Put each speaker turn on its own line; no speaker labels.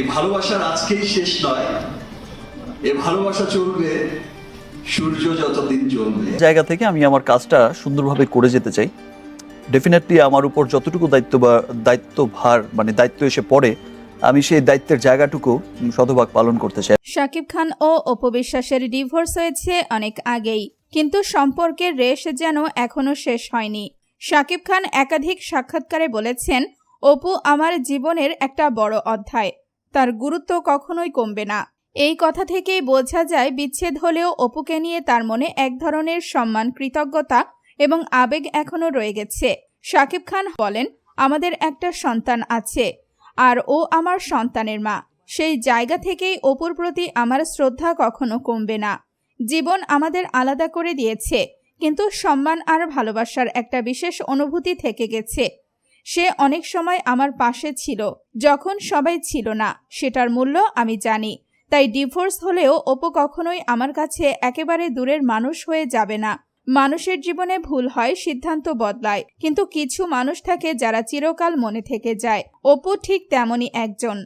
এই ভালোবাসার আজকেই শেষ নয়। এ ভালোবাসা চলবে সূর্য যতদিন জ্বলবে।
জায়গা থেকে আমি আমার কাজটা সুন্দরভাবে করে যেতে চাই। ডেফিনেটলি আমার উপর যতটুকু দায়িত্ব বা দায়িত্ব ভার মানে দায়িত্ব এসে পড়ে আমি সেই দায়িত্বের জায়গাটুকু শতভাগ পালন করতে চাই।
শাকিব খান ও অপবিশ্বাসের ডিভোর্স হয়েছে অনেক আগেই কিন্তু সম্পর্কের রেশ যেন এখনও শেষ হয়নি। শাকিব খান একাধিক সাক্ষাৎকারে বলেছেন অপু আমার জীবনের একটা বড় অধ্যায়। তার গুরুত্ব কখনোই কমবে না। এই কথা থেকেই বোঝা যায় বিচ্ছেদ হলেও অপুকে নিয়ে তার মনে এক ধরনের সম্মান, কৃতজ্ঞতা এবং আবেগ এখনও রয়ে গেছে। শাকিব খান বলেন, আমাদের একটা সন্তান আছে আর ও আমার সন্তানের মা। সেই জায়গা থেকেই অপুর প্রতি আমার শ্রদ্ধা কখনো কমবে না। জীবন আমাদের আলাদা করে দিয়েছে, কিন্তু সম্মান আর ভালোবাসার একটা বিশেষ অনুভূতি থেকে গেছে। সে অনেক সময় আমার পাশে ছিল, যখন সবাই ছিল না, সেটার মূল্য আমি জানি। তাই ডিভোর্স হলেও অপু কখনোই আমার কাছে একেবারে দূরের মানুষ হয়ে যাবে না। মানুষের জীবনে ভুল হয়, সিদ্ধান্ত বদলায়, কিন্তু কিছু মানুষ থাকে যারা চিরকাল মনে থেকে যায়। অপু ঠিক তেমনই একজন।